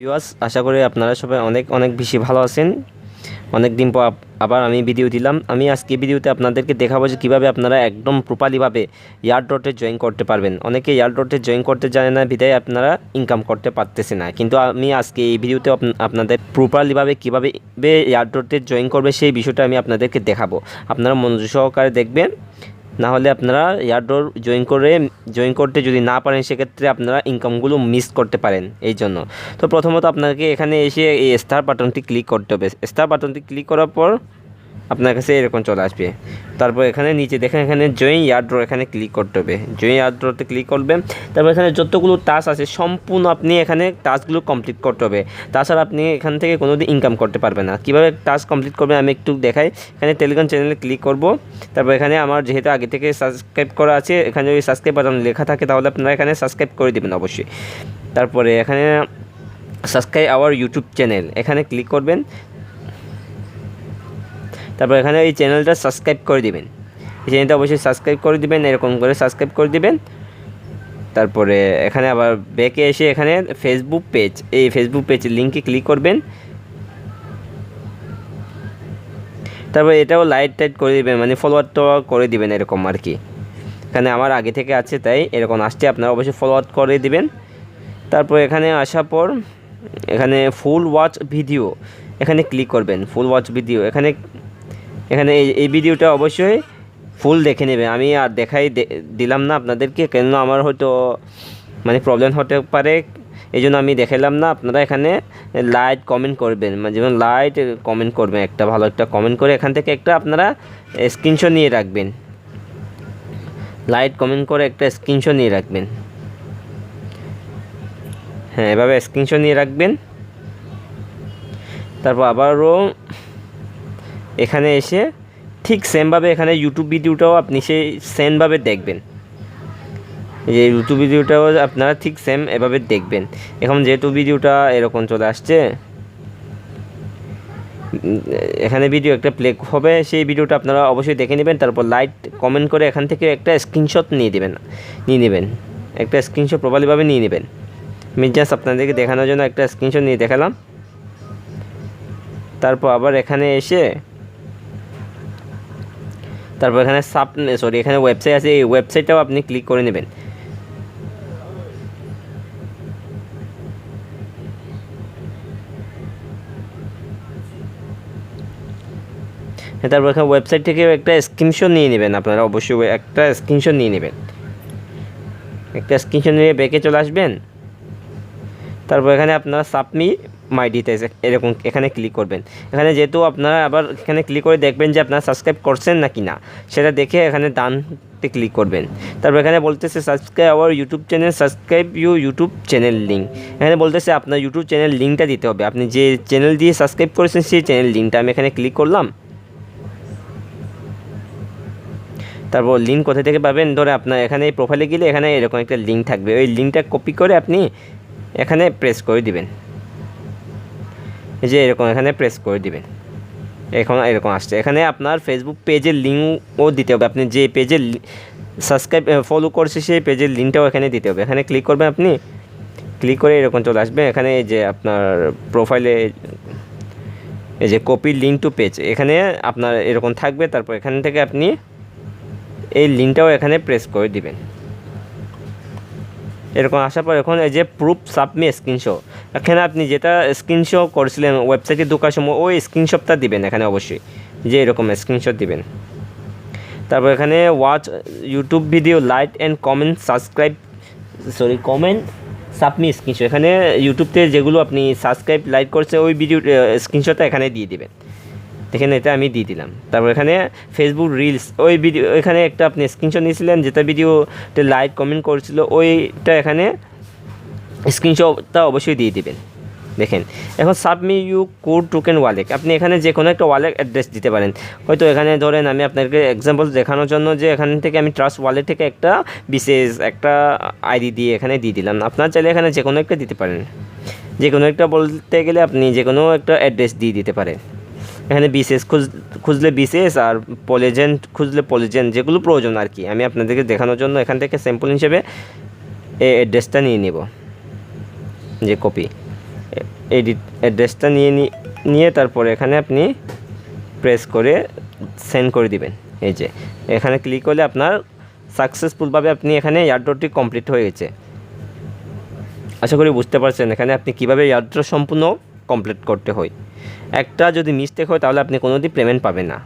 Viewers আশা করি আপনারা সবাই অনেক অনেক বেশি ভালো আছেন। অনেক দিন পর আবার আমি ভিডিও দিলাম। আমি আজকে ভিডিওতে আপনাদেরকে দেখাবো যে কীভাবে আপনারা একদম প্রপারলিভাবে ইয়ার ডটে জয়েন করতে পারবেন। অনেকে ইয়ার ডটে জয়েন করতে জানে না বিদায় আপনারা ইনকাম করতে পারতেছে না। কিন্তু আমি আজকে এই ভিডিওতে আপ- আপনাদের প্রপারলিভাবে কীভাবে ডটে জয়েন করবে সেই বিষয়টা আমি আপনাদেরকে দেখাবো। আপনারা মনোযোগ সহকারে দেখবেন। না হলে আপনারা ইয়ারডোর জয়েন করে জয়েন করতে যদি না পারেন, সেক্ষেত্রে আপনারা ইনকামগুলো মিস করতে পারেন এই জন্য। তো প্রথমত আপনাকে এখানে এসে এই স্টার বাটনটি ক্লিক করতে হবে। স্টার বাটনটি ক্লিক করার পর আপনার কাছে এরকম চলে আসবে। তারপর এখানে নিচে দেখেন, এখানে জয়েন ইয়ারড্র এখানে ক্লিক করতে হবে। জয়েন ইয়ারড্রতে ক্লিক করবেন তারপর এখানে যতগুলো টাস আছে, সম্পূর্ণ আপনি এখানে টাস্কগুলো কমপ্লিট করতে হবে। তাছাড়া আপনি এখান থেকে কোনো ইনকাম করতে পারবেন না। কীভাবে টাস্ক কমপ্লিট করবেন আমি একটু দেখাই। এখানে টেলিগ্রাম চ্যানেলে ক্লিক করব। তারপর এখানে আমার যেহেতু আগে থেকে সাবস্ক্রাইব করা আছে, এখানে যদি সাবস্ক্রাইব বাটন লেখা থাকে, তাহলে আপনারা এখানে সাবস্ক্রাইব করে দেবেন অবশ্যই। তারপরে এখানে সাবস্ক্রাইব আওয়ার ইউটিউব চ্যানেল এখানে ক্লিক করবেন। তারপর এখানে এই চ্যানেলটা সাবস্ক্রাইব করে দিবেন। এই চ্যানেলটা অবশ্যই সাবস্ক্রাইব করে দিবেন, এরকম করে সাবস্ক্রাইব করে দিবেন। তারপরে এখানে আবার ব্যাকে এসে এখানে ফেসবুক পেজ এই ফেসবুক পেজ লিঙ্কে ক্লিক করবেন। তারপর এটাও লাইট টাইট করে দিবেন মানে ফলোয়ারটা করে দিবেন এরকম আর কি। এখানে আমার আগে থেকে আছে তাই এরকম আসছে, আপনারা অবশ্যই ফলোয়ার করে দিবেন। তারপর এখানে আসার পর এখানে ফুল ওয়াচ ভিডিও এখানে ক্লিক করবেন ফুল ওয়াচ ভিডিও এখানে এখানে এই ভিডিওটা অবশ্যই ফুল দেখে নেবে। আমি আর দেখাই দিলাম না আপনাদেরকে কেন আমার হয়তো মানে প্রবলেম হতে পারে এই জন্য আমি দেখালাম না। আপনারা এখানে লাইট কমেন্ট করবেন। মানে যেমন লাইট কমেন্ট করবেন, একটা ভালো একটা কমেন্ট করে এখান থেকে একটা আপনারা স্ক্রিনশট নিয়ে রাখবেন। লাইট কমেন্ট করে একটা স্ক্রিনশট নিয়ে রাখবেন। হ্যাঁ এভাবে স্ক্রিনশট নিয়ে রাখবেন। তারপর আবারও এখানে এসে ঠিক সেমভাবে এখানে ইউটিউব ভিডিওটাও আপনি সেই সেমভাবে দেখবেন। যে ইউটিউব ভিডিওটাও আপনারা ঠিক সেম এভাবে দেখবেন। এখন যেহেতু ভিডিওটা এরকম চলে আসছে এখানে ভিডিও একটা প্লে হবে, সেই ভিডিওটা আপনারা অবশ্যই দেখে নেবেন, তারপর লাইট কমেন্ট করে এখান থেকে একটা স্ক্রিনশট নিয়ে দেবেন, নিয়ে নেবেন। একটা স্ক্রিনশট প্রবালিভাবে নিয়ে নেবেন। আমি জাস্ট আপনাদেরকে দেখানোর জন্য একটা স্ক্রিনশট নিয়ে দেখালাম। তারপর আবার এখানে এসে তারপর এখানে সাব সরি এখানে ওয়েবসাইট আছে, এই ওয়েবসাইটটাও আপনি ক্লিক করে নেবেন। হ্যাঁ তারপর এখানে ওয়েবসাইট থেকে একটা স্ক্রিনশট নিয়ে নেবেন আপনারা, অবশ্যই একটা স্ক্রিনশট নিয়ে নেবেন। একটা স্ক্রিনশট নিয়ে ব্যাকে চলে আসবেন। তারপর এখানে আপনারা সাবমি মাই ডিটেলস এরকম এখানে ক্লিক করবেন। এখানে যেহেতু আপনারা আবার এখানে ক্লিক করে দেখবেন যে আপনারা সাবস্ক্রাইব করছেন নাকি না, সেটা দেখে এখানে ডানতে ক্লিক করবেন। তারপর এখানে বলতেছে subscribe our YouTube channel subscribe you YouTube channel link এখানে বলতেছে, আপনার ইউটিউব চ্যানেল লিঙ্কটা দিতে হবে। আপনি যে চ্যানেল দিয়ে সাবস্ক্রাইব করেছেন, সেই চ্যানেল লিঙ্কটা আমি এখানে ক্লিক করলাম। তারপর লিঙ্ক কোথা থেকে পাবেন? ধরে আপনার এখানে এই প্রোফাইলে গেলে এখানে এরকম একটা লিঙ্ক থাকবে। ওই লিঙ্কটা কপি করে আপনি এখানে প্রেস করে দিবেন। এই যে এরকম এখানে প্রেস করে দিবেন। এখন এরকম আসছে। এখানে আপনার ফেসবুক পেজের লিঙ্কও দিতে হবে। আপনি যে পেজের সাবস্ক্রাইব ফলো করছে সেই পেজের লিঙ্কটাও এখানে দিতে হবে। এখানে ক্লিক করবেন আপনি। ক্লিক করে এরকম চলে আসবে। এখানে যে আপনার প্রোফাইলে এই যে কপি লিঙ্ক টু পেজ এখানে আপনার এরকম থাকবে। তারপর এখান থেকে আপনি এই লিঙ্কটাও এখানে প্রেস করে দিবেন। এরকম আসার পর এখন এই যে প্রুফ সাবমি স্ক্রিনশট এখানে আপনি যেটা স্ক্রিনশট করেছিলেন ওয়েবসাইটে ঢোকার সময় ওই স্ক্রিনশটটা দিবেন এখানে অবশ্যই, যে এরকম স্ক্রিনশট দিবেন। তারপর এখানে watch YouTube video like and comment subscribe sorry comment submit screenshot এখানে ইউটিউবতে যেগুলো আপনি সাবস্ক্রাইব লাইক করছে, ওই ভিডিও স্ক্রিনশটটা এখানে দিয়ে দিবেন। দেখেন, এটা আমি দিয়ে দিলাম। তারপর এখানে ফেসবুক রিলস ওই ভিডিও এখানে একটা আপনি স্ক্রিনশট নিয়েছিলেন, যেটা ভিডিওতে লাইক কমেন্ট করেছিল, ওইটা এখানে স্ক্রিনশটটা অবশ্যই দিয়ে দিবেন। দেখেন, এখন submit you code token wallet আপনি এখানে যে কোনো একটা ওয়ালেট অ্যাড্রেস দিতে পারেন। হয়তো এখানে ধরেন আমি আপনাকে এক্সাম্পল দেখানোর জন্য যে এখান থেকে আমি ট্রাস্ট ওয়ালেট থেকে একটা বিশেষ একটা আইডি দিয়ে এখানে দিয়ে দিলাম। আপনার চাইলে এখানে যে কোনো একটা দিতে পারেন। যে কোনো একটা বলতে গেলে আপনি যে কোনো একটা অ্যাড্রেস দিয়ে দিতে পারেন। এখানে বিশেষ খুঁজ, খুঁজলে বিশেষ আর পলিজেন্ট খুঁজলে পলিজেন্ট যেগুলো প্রয়োজন আর কি। আমি আপনাদেরকে দেখানোর জন্য এখান থেকে স্যাম্পল হিসেবে এই অ্যাড্রেসটা নিয়ে নেব। যে কপি, এডিট অ্যাড্রেসটা নিয়ে নিয়ে তারপরে এখানে আপনি প্রেস করে সেন্ড করে দিবেন। এই যে, এখানে ক্লিক করলে আপনার সাকসেসফুলভাবে আপনি এখানে এয়ারড্রপটি কমপ্লিট হয়ে গেছে। আশা করি বুঝতে পারছেন এখানে আপনি কীভাবে এয়ারড্রপ সম্পূর্ণ কমপ্লিট করতে হয়। একটা যদি মিস্টেক হয় তাহলে আপনি কোনোদিন পেমেন্ট পাবেন না।